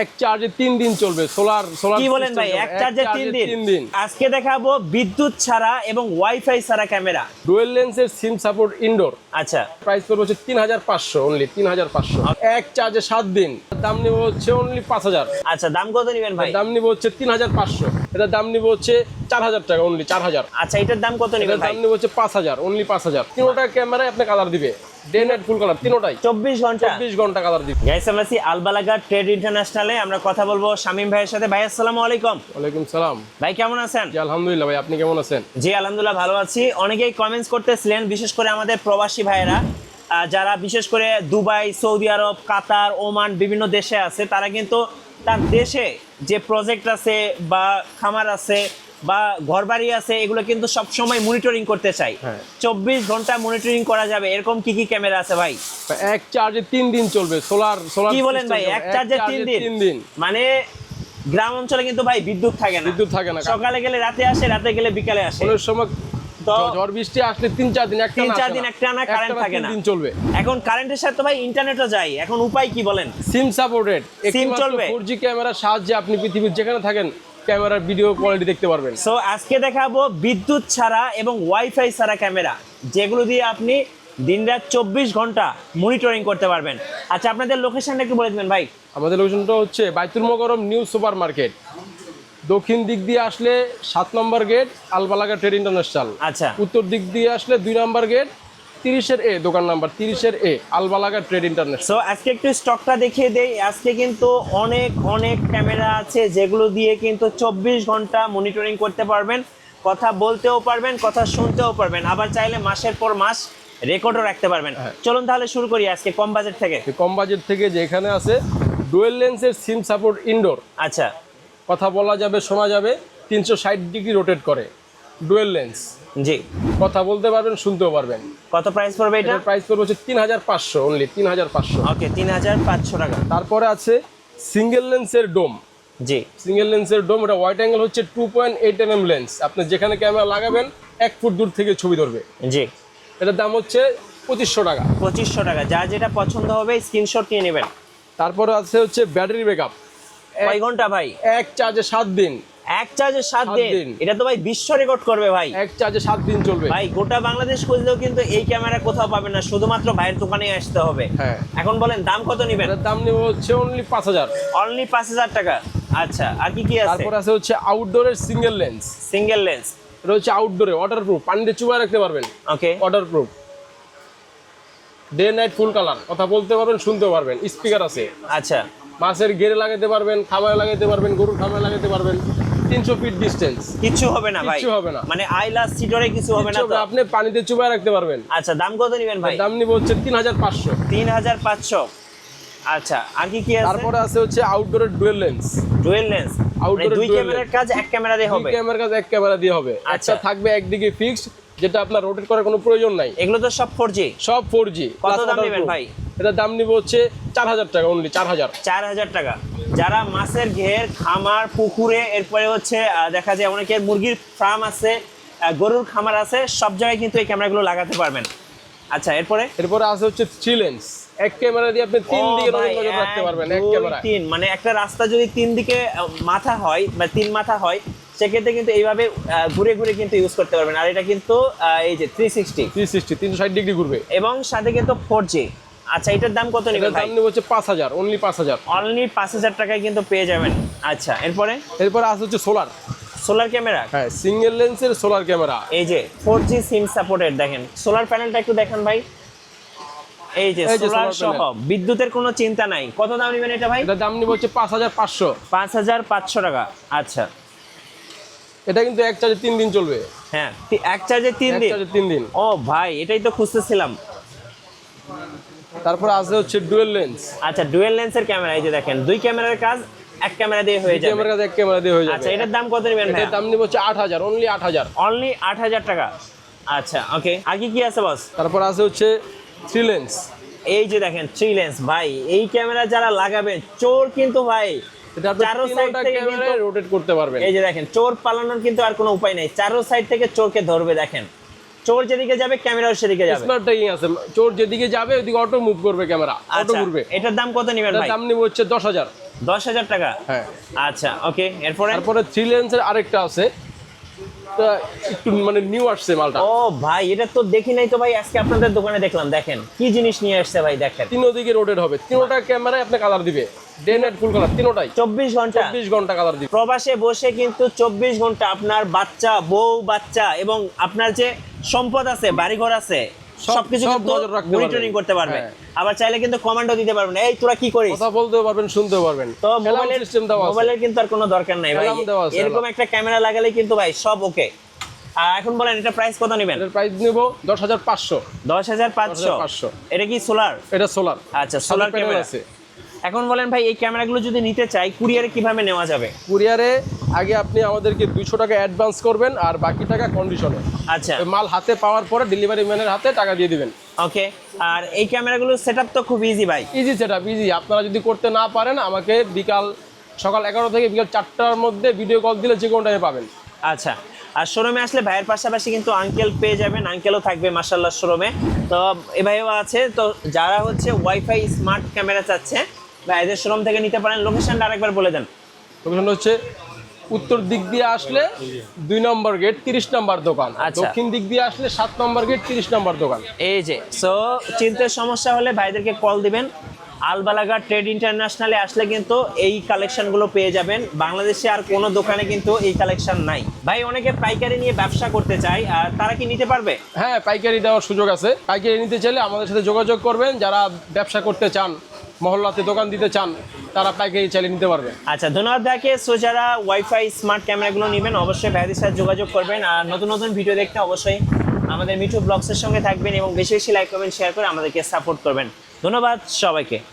এক চার্জে তিন দিন চলবে সোলার সোলার কি বলেন ভাই? এক চার্জে তিন দিন তিন দিন। আজকে দেখাবো বিদ্যুৎ ছাড়া এবং ওয়াইফাই ছাড়া ক্যামেরা। ডুয়েল লেন্সের সিম সাপোর্ট ইনডোর আচ্ছা। প্রাইস পড়বে হচ্ছে তিন হাজার পাঁচশো অনলি তিন হাজার পাঁচশো। এক চার্জে সাত দিন। দাম নিব হচ্ছে অনলি পাঁচ হাজার। আচ্ছা দাম কত নেবেন ভাই? দাম নিব হচ্ছে তিন হাজার পাঁচশো। এটা দাম নিব হচ্ছে চার হাজার টাকা অনলি চার হাজার আচ্ছা এটার দাম কত নেবেন দাম নিব হচ্ছে পাঁচ হাজার অনলি পাঁচ হাজার তিনোটা ক্যামেরায় আপনি কালার দিবে। ডে নাইট ফুল কালার তিনোটাই। চব্বিশ ঘণ্টা। চব্বিশ ঘণ্টা কালার দিবে। গাইস আমরা আছি আলবালাগা ট্রেড ইন্টারন্যাশনালে আমরা কথা বলব শামীম ভাইয়ের সাথে। ভাই আসসালামু আলাইকুম। ওয়ালাইকুম সালাম। ভাই কেমন আছেন? জি আলহামদুলিল্লাহ ভাই আপনি কেমন আছেন? জি আলহামদুলিল্লাহ ভালো আছি। অনেকেই কমেন্টস করতেছিলেন বিশেষ করে আমাদের প্রবাসী ভাইয়েরা। যারা বিশেষ করে Dubai Saudi Arab Qatar Oman বিভিন্ন দেশে আছে তারা কিন্তু তার দেশে যে প্রজেক্ট আছে বা খামার আছে বা ঘরবাড়ি আছে এগুলো কিন্তু সবসময় মনিটরিং করতে চাই। হ্যাঁ। চব্বিশ ঘণ্টা মনিটরিং করা যাবে। এরকম কি কি ক্যামেরা আছে ভাই? এক চার্জে তিন দিন চলবে সোলার সোলার কি বলেন ভাই? এক চার্জে তিন দিন তিন দিন। মানে গ্রাম অঞ্চলে কিন্তু ভাই বিদ্যুৎ থাকে না। বিদ্যুৎ থাকে না। সকালে গেলে রাতে আসে রাতে গেলে বিকালে আসে। অনেক সময় ঝড় বৃষ্টি আসলে তিন চার দিন একটা তিন চার দিন একটানা কারেন্ট থাকে না। দিন চলবে। এখন কারেন্টের সাথে ভাই ইন্টারনেটও যায়। এখন উপায় কি বলেন? সিম সাপোর্টেড SIM চলবে? ফোর জি ক্যামেরার সাহায্যে আপনি পৃথিবীর যেখানে থাকেন ক্যামেরার ভিডিও কোয়ালিটি দেখতে পারবেন। সো আজকে দেখাবো বিদ্যুৎ ছাড়া এবং ওয়াইফাই ছাড়া ক্যামেরা যেগুলো দিয়ে আপনি দিনরাত চব্বিশ ঘণ্টা মনিটরিং করতে পারবেন। আচ্ছা আপনাদের লোকেশনটা একটু বলে দেবেন ভাই। আমাদের লোকেশনটা হচ্ছে বাইতুল মগরম নিউ সুপার মার্কেট দক্ষিণ দিক দিয়ে আসলে সাত নম্বর গেট আলবালাগা ট্রেড ইন্টারন্যাশনাল। আচ্ছা। উত্তর দিক দিয়ে আসলে দুই নম্বর গেট তিরিশের এ দোকান নাম্বার তিরিশের এ আলবালাগা ট্রেড ইন্টারনেট সো আজকে একটু স্টকটা দেখিয়ে দেই। আজকে কিন্তু অনেক অনেক ক্যামেরা আছে যেগুলো দিয়ে কিন্তু চব্বিশ ঘণ্টা মনিটরিং করতে পারবেন। কথা বলতেও পারবেন কথা শুনতেও পারবেন। আবার চাইলে মাসের পর মাস রেকর্ডও রাখতে পারবেন। হ্যাঁ। চলুন তাহলে শুরু করি আজকে কম বাজেট থেকে। কম বাজেট থেকে যে এখানে আছে ডুয়েল লেন্সের সিম সাপোর্ট ইনডোর আচ্ছা। কথা বলা যাবে শোনা যাবে তিনশো ষাট ডিগ্রি রোটেট করে ডুয়েল লেন্স জি। কথা বলতে পারবেন শুনতেও পারবেন। কত প্রাইস পড়বে এটা? প্রাইস পড়বে হচ্ছে তিন হাজার পাঁচশো অনলি তিন হাজার পাঁচশো। ওকে তিন হাজার পাঁচশো টাকা। তারপরে আছে সিঙ্গেল লেন্সের ডোম জি। সিঙ্গেল লেন্সের ডোম এটা ওয়াইড অ্যাঙ্গেল হচ্ছে two point eight M M lens আপনি যেখানে ক্যামেরা লাগাবেন এক ফুট দূর থেকে ছবি ধরবে। জি। এটার দাম হচ্ছে পঁচিশশো টাকা। পঁচিশশো টাকা। যা যেটা পছন্দ হবে স্ক্রিনশট নিয়ে নেবেন। তারপরে আছে হচ্ছে ব্যাটারি ব্যাকআপ কয় ঘণ্টা ভাই? এক চার্জে সাত দিন। এক চার্জে সাত দিন। এটা তো ভাই বিশ্ব রেকর্ড করবে ভাই। এক চার্জে সাত দিন চলবে। ভাই গোটা বাংলাদেশ খুঁজলেও কিন্তু এই ক্যামেরা কোথাও পাবেন না শুধুমাত্র ভাইয়ের দোকানেই আসতে হবে। হ্যাঁ। এখন বলেন দাম কত নেবেন? দাম নেব হচ্ছে অনলি পাঁচ হাজার। অনলি পাঁচ হাজার টাকা। আচ্ছা আর কি কি আছে? তারপর আছে হচ্ছে আউটডোরের সিঙ্গেল লেন্স সিঙ্গেল লেন্স এটা হচ্ছে আউটডোরে ওয়াটার প্রুফ পানিতে চুবাই রাখতে পারবেন। Okay waterproof day night full colour কথা বলতে পারবেন শুনতে পারবেন। স্পিকার আছে। আচ্ছা। মাছের গেরে লাগাতে পারবেন খামারে লাগাতে পারবেন গরুর খামারে লাগাতে পারবেন। তিনশো ফিট ডিস্টেন্স কিচ্ছু হবে না ভাই। কিচ্ছু হবে না। মানে আইলা সিটরে কিছু হবে না তো। আপনি পানিতে চুবাই রাখতে পারবেন। আচ্ছা দাম কত নেবেন ভাই? দাম নিব হচ্ছে তিন হাজার পাঁচশো। তিন হাজার পাঁচশো। আচ্ছা আর কি কি আছে? তারপরে আছে হচ্ছে আউটডোরের dual lens dual lens Outdoor দুই ক্যামেরার কাজ এক ক্যামেরা দিয়ে হবে। ক্যামেরার কাছে এক ক্যামেরা দিয়ে হবে। আচ্ছা। থাকবে একদিকে ফিক্সড যেটা আপনার রোটেট করার কোনো প্রয়োজন নাই। এগুলো তো সব ফোর জি সব ফোর জি কত দাম নেবেন ভাই? এটার দাম নিব হচ্ছে চার হাজার টাকা অনলি চার হাজার চার হাজার টাকা। যারা মাছের ঘের খামার পুকুরে এরপরে হচ্ছে দেখা যায় অনেকের মুরগির ফার্ম আছে গরুর খামার আছে সব জায়গায় কিন্তু এই ক্যামেরাগুলো লাগাতে পারবেন। আচ্ছা এরপরে? এরপরে আছে হচ্ছে থ্রি লেন্স এক ক্যামেরা দিয়ে আপনি তিন দিকে নজর রাখতে পারবেন এক ক্যামেরা তিন মানে একটা রাস্তা যদি তিন দিকে মাথা হয় বা তিন মাথা হয় সেক্ষেত্রে কিন্তু এইভাবে ঘুরে ঘুরে কিন্তু ইউজ করতে পারবেন। আর এটা কিন্তু এই যে থ্রি সিক্সটি থ্রি সিক্সটি তিনশো ষাট ডিগ্রি ঘুরবে। এবং সাথে কিন্তু ফোর জি আচ্ছা এটার দাম কত নেবেন দাম নিব হচ্ছে পাঁচ হাজার অনলি পাঁচ হাজার। অনলি পাঁচ হাজার টাকায় কিন্তু পেয়ে যাবেন। আচ্ছা এরপরে? এরপরে আছে হচ্ছে সোলার। সোলার ক্যামেরা হ্যাঁ সিঙ্গেল লেন্সের সোলার ক্যামেরা এই যে ফোর জি সিম সাপোর্টেড দেখেন। সোলার প্যানেলটা একটু দেখেন ভাই। এই যে সোলার সহ। বিদ্যুতের কোনো চিন্তা নাই। কত দাম নেবেন এটা ভাই? এটার দাম নিব হচ্ছে পাঁচ হাজার পাঁচশো। পাঁচ হাজার পাঁচশো টাকা। আচ্ছা। এটা কিন্তু এক চার্জে তিন দিন চলবে। হ্যাঁ এক চার্জে তিন এক দিন। চার্জে তিন দিন। ও ভাই এটাই তো খুঁজতেছিলাম। তারপরে আছে হচ্ছে ডুয়েল লেন্স। আচ্ছা ডুয়েল লেন্সের ক্যামেরা এই যে দেখেন দুই ক্যামেরার কাজ এক ক্যামেরা দিয়ে হয়ে যাবে। ক্যামেরার কাছে এক ক্যামেরা দিয়ে হয়ে আচ্ছা যাবে এটার দাম কত নেবেন ভাই এটার দাম নিব হচ্ছে আট হাজার অনলি আট হাজার। অনলি আট হাজার টাকা। আচ্ছা ওকে আগে কি আছে বস তারপর আছে হচ্ছে থ্রি লেন্স এই যে দেখেন থ্রি লেন্স ভাই এই ক্যামেরা যারা লাগাবেন চোর কিন্তু ভাই চারো সাইড থেকে রোটেট করতে পারবেন। এই যে দেখেন চোর পালানোর কিন্তু আর কোনো উপায় নেই। চারো সাইড থেকে চোরকে ধরবে দেখেন। চোর যেদিকে যাবে ক্যামেরাও সেদিকে যাবে। স্মার্ট ট্যাগিং আছে। চোর যেদিকে যাবে ওইদিকে অটো মুভ করবে ক্যামেরা অটো আচ্ছা ঘুরবে এটার দাম কত নেবেন ভাই? দাম নিব হচ্ছে দশ হাজার। দশ হাজার টাকা? হ্যাঁ। আচ্ছা ওকে এরপরে? তারপরে থ্রি লেন্সের আরেকটা আছে। একটু মানে নিউ আসছে মালটা। ও ভাই এটা তো দেখি নাই তো ভাই আজকে আপনাদের দোকানে দেখলাম দেখেন। কি জিনিস নিয়ে আসছে ভাই দেখেন। তিনো দিকে রোটেট হবে। তিনোটা ক্যামেরায় আপনি কালার দিবে। ডে নাইট ফুল কালার তিনোটাই। চব্বিশ ঘণ্টা। চব্বিশ ঘণ্টা কালার দিবে। প্রবাসে বসে কিন্তু চব্বিশ ঘণ্টা আপনার বাচ্চা বউ বাচ্চা এবং আপনার যে সম্পদ আছে বাড়িঘর আছে সবকিছু মনিটরিং করতে পারবে। হ্যাঁ। আবার চাইলে কিন্তু কমান্ডও দিতে পারবেন এই তোরা কি করিস? কথা বলতেও পারবেন শুনতেও পারবেন। তো মোবাইলের সিস্টেম আছে। মোবাইলের কিন্তু আর কোনো দরকার নাই ভাই। এরকম একটা ক্যামেরা লাগালে কিন্তু ভাই সব ওকে এখন বলেন এটা প্রাইস কত নেবেন? প্রাইস নেব দশ হাজার পাঁচশো। দশ হাজার পাঁচশো। 10,500 এটা কি সোলার এটা সোলার আচ্ছা সোলার ক্যামেরা আছে। এখন বলেন ভাই এই ক্যামেরাগুলো যদি নিতে চাই কুরিয়ারে কীভাবে নেওয়া যাবে? কুরিয়ারে আগে আপনি আমাদেরকে দুইশো টাকা অ্যাডভান্স করবেন আর বাকি টাকা কন্ডিশনে আচ্ছা। মাল হাতে পাওয়ার পরে ডেলিভারি ম্যানের হাতে টাকা দিয়ে দিবেন। ওকে আর এই ক্যামেরাগুলো সেটআপ তো খুব ইজি ভাই। ইজি সেটা ইজি আপনারা যদি করতে না পারেন আমাকে বিকাল সকাল এগারো থেকে বিকাল চারটার মধ্যে ভিডিও কল দিলে যে কোনো টাইমে পাবেন। আচ্ছা আর শোরুমে আসলে ভাইয়ের পাশাপাশি কিন্তু আঙ্কেল পেয়ে যাবেন আঙ্কেলও থাকবে মার্শাল্লাহ শোরুমে তো এ ভাইও আছে তো যারা হচ্ছে ওয়াইফাই স্মার্ট ক্যামেরা চাচ্ছে ভাইদের শোরুম থেকে নিতে পারেন। লোকেশনটা আরেকবার বলে দেন। লোকেশন হচ্ছে উত্তর দিক দিয়ে আসলে দুই নম্বর গেট তিরিশ নম্বর দোকান। আচ্ছা। দক্ষিণ দিক দিয়ে আসলে সাত নম্বর গেট তিরিশ নম্বর দোকান। এই যে সো চিন্তার সমস্যা হলে ভাইদেরকে কল দিবেন। আলবালাগা ট্রেড ইন্টারন্যাশনালে আসলে কিন্তু এই কালেকশনগুলো পেয়ে যাবেন। বাংলাদেশে আর কোনো দোকানে কিন্তু এই কালেকশন নাই। ভাই অনেকে পাইকারি নিয়ে ব্যবসা করতে চায় আর তারা কি নিতে পারবে? হ্যাঁ পাইকারি দেওয়ার সুযোগ আছে। পাইকারি নিতে চাইলে আমাদের সাথে যোগাযোগ করবেন। যারা ব্যবসা করতে চান মহল্লাতে দোকান দিতে চান তারা পাইকারি চাইলে নিতে পারবে। আচ্ছা ধন্যবাদ ভাইকে। সো যারা ওয়াইফাই স্মার্ট ক্যামেরাগুলো নেবেন, অবশ্যই ভাইদের সাথে যোগাযোগ করবেন। আর নতুন নতুন ভিডিও দেখতে অবশ্যই আমাদের মিঠু ব্লগসের সঙ্গে থাকবেন এবং বেশি বেশি লাইক করবেন শেয়ার করে আমাদেরকে সাপোর্ট করবেন। ধন্যবাদ সবাইকে।